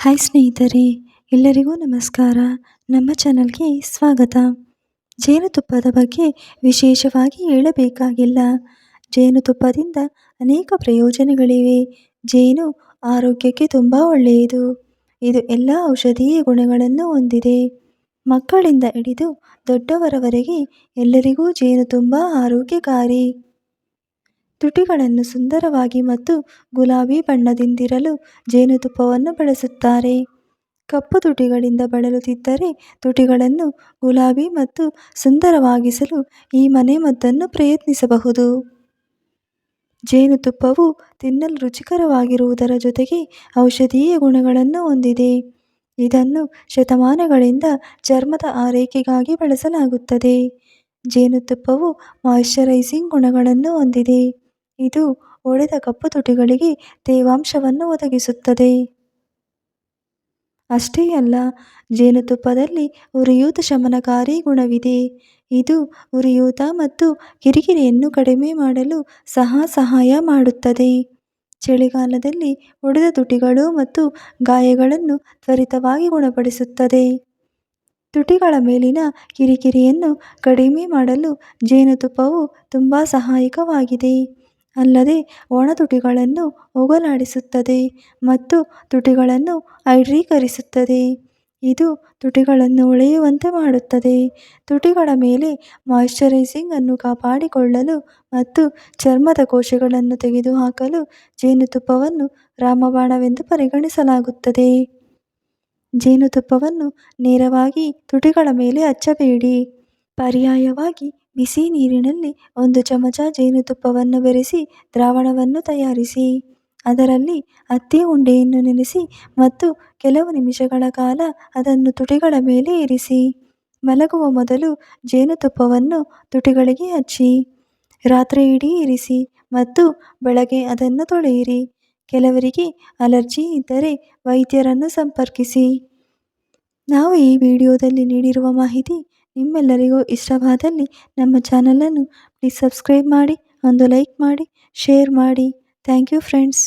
Hi ಸ್ನೇಹಿತರೆ, ಎಲ್ಲರಿಗೂ ನಮಸ್ಕಾರ. ನಮ್ಮ ಚಾನಲ್ಗೆ ಸ್ವಾಗತ. ಜೇನುತುಪ್ಪದ ಬಗ್ಗೆ ವಿಶೇಷವಾಗಿ ಹೇಳಬೇಕಾಗಿಲ್ಲ. ಜೇನುತುಪ್ಪದಿಂದ ಅನೇಕ ಪ್ರಯೋಜನಗಳಿವೆ. ಜೇನು ಆರೋಗ್ಯಕ್ಕೆ ತುಂಬ ಒಳ್ಳೆಯದು. ಇದು ಎಲ್ಲ ಔಷಧೀಯ ಗುಣಗಳನ್ನು ಹೊಂದಿದೆ. ಮಕ್ಕಳಿಂದ ಹಿಡಿದು ದೊಡ್ಡವರವರೆಗೆ ಎಲ್ಲರಿಗೂ ಜೇನು ತುಂಬ ಆರೋಗ್ಯಕಾರಿ. ತುಟಿಗಳನ್ನು ಸುಂದರವಾಗಿ ಮತ್ತು ಗುಲಾಬಿ ಬಣ್ಣದಿಂದಿರಲು ಜೇನುತುಪ್ಪವನ್ನು ಬಳಸುತ್ತಾರೆ. ಕಪ್ಪು ತುಟಿಗಳಿಂದ ಬಳಲುತ್ತಿದ್ದರೆ ತುಟಿಗಳನ್ನು ಗುಲಾಬಿ ಮತ್ತು ಸುಂದರವಾಗಿಸಲು ಈ ಮನೆಮದ್ದನ್ನು ಪ್ರಯತ್ನಿಸಬಹುದು. ಜೇನುತುಪ್ಪವು ತಿನ್ನಲು ರುಚಿಕರವಾಗಿರುವುದರ ಜೊತೆಗೆ ಔಷಧೀಯ ಗುಣಗಳನ್ನು ಹೊಂದಿದೆ. ಇದನ್ನು ಶತಮಾನಗಳಿಂದ ಚರ್ಮದ ಆರೈಕೆಗಾಗಿ ಬಳಸಲಾಗುತ್ತದೆ. ಜೇನುತುಪ್ಪವು ಮಾಯಿಶ್ಚರೈಸಿಂಗ್ ಗುಣಗಳನ್ನು ಹೊಂದಿದೆ. ಇದು ಒಡೆದ ಕಪ್ಪು ತುಟಿಗಳಿಗೆ ತೇವಾಂಶವನ್ನು ಒದಗಿಸುತ್ತದೆ. ಅಷ್ಟೇ ಅಲ್ಲ, ಜೇನುತುಪ್ಪದಲ್ಲಿ ಉರಿಯೂತ ಶಮನಕಾರಿ ಗುಣವಿದೆ. ಇದು ಉರಿಯೂತ ಮತ್ತು ಕಿರಿಕಿರಿಯನ್ನು ಕಡಿಮೆ ಮಾಡಲು ಸಹ ಸಹಾಯ ಮಾಡುತ್ತದೆ. ಚಳಿಗಾಲದಲ್ಲಿ ಒಡೆದ ತುಟಿಗಳು ಮತ್ತು ಗಾಯಗಳನ್ನು ತ್ವರಿತವಾಗಿ ಗುಣಪಡಿಸುತ್ತದೆ. ತುಟಿಗಳ ಮೇಲಿನ ಕಿರಿಕಿರಿಯನ್ನು ಕಡಿಮೆ ಮಾಡಲು ಜೇನುತುಪ್ಪವು ತುಂಬ ಸಹಾಯಕವಾಗಿದೆ. ಅಲ್ಲದೆ ಒಣ ತುಟಿಗಳನ್ನು ಹೋಗಲಾಡಿಸುತ್ತದೆ ಮತ್ತು ತುಟಿಗಳನ್ನು ಹೈಡ್ರೀಕರಿಸುತ್ತದೆ. ಇದು ತುಟಿಗಳನ್ನು ಹೊಳೆಯುವಂತೆ ಮಾಡುತ್ತದೆ. ತುಟಿಗಳ ಮೇಲೆ ಮಾಯಿಶ್ಚರೈಸಿಂಗ್ ಅನ್ನು ಕಾಪಾಡಿಕೊಳ್ಳಲು ಮತ್ತು ಚರ್ಮದ ಕೋಶಗಳನ್ನು ತೆಗೆದುಹಾಕಲು ಜೇನುತುಪ್ಪವನ್ನು ರಾಮಬಾಣವೆಂದು ಪರಿಗಣಿಸಲಾಗುತ್ತದೆ. ಜೇನುತುಪ್ಪವನ್ನು ನೇರವಾಗಿ ತುಟಿಗಳ ಮೇಲೆ ಹಚ್ಚಬೇಡಿ. ಪರ್ಯಾಯವಾಗಿ ಬಿಸಿ ನೀರಿನಲ್ಲಿ ಒಂದು ಚಮಚ ಜೇನುತುಪ್ಪವನ್ನು ಬೆರೆಸಿ ದ್ರಾವಣವನ್ನು ತಯಾರಿಸಿ. ಅದರಲ್ಲಿ ಹತ್ತಿ ಉಂಡೆಯನ್ನು ನೆನೆಸಿ ಮತ್ತು ಕೆಲವು ನಿಮಿಷಗಳ ಕಾಲ ಅದನ್ನು ತುಟಿಗಳ ಮೇಲೆ ಇರಿಸಿ. ಮಲಗುವ ಮೊದಲು ಜೇನುತುಪ್ಪವನ್ನು ತುಟಿಗಳಿಗೆ ಹಚ್ಚಿ. ರಾತ್ರಿ ಇಡೀ ಇರಿಸಿ ಮತ್ತು ಬೆಳಗ್ಗೆ ಅದನ್ನು ತೊಳೆಯಿರಿ. ಕೆಲವರಿಗೆ ಅಲರ್ಜಿ ಇದ್ದರೆ ವೈದ್ಯರನ್ನು ಸಂಪರ್ಕಿಸಿ. ನಾವು ಈ ವಿಡಿಯೋದಲ್ಲಿ ನೀಡಿರುವ ಮಾಹಿತಿ ನಿಮ್ಮೆಲ್ಲರಿಗೂ ಇಷ್ಟವಾದಲ್ಲಿ ನಮ್ಮ ಚಾನಲನ್ನು ಪ್ಲೀಸ್ ಸಬ್ಸ್ಕ್ರೈಬ್ ಮಾಡಿ, ಒಂದು ಲೈಕ್ ಮಾಡಿ ಶೇರ್ ಮಾಡಿ. Thank you friends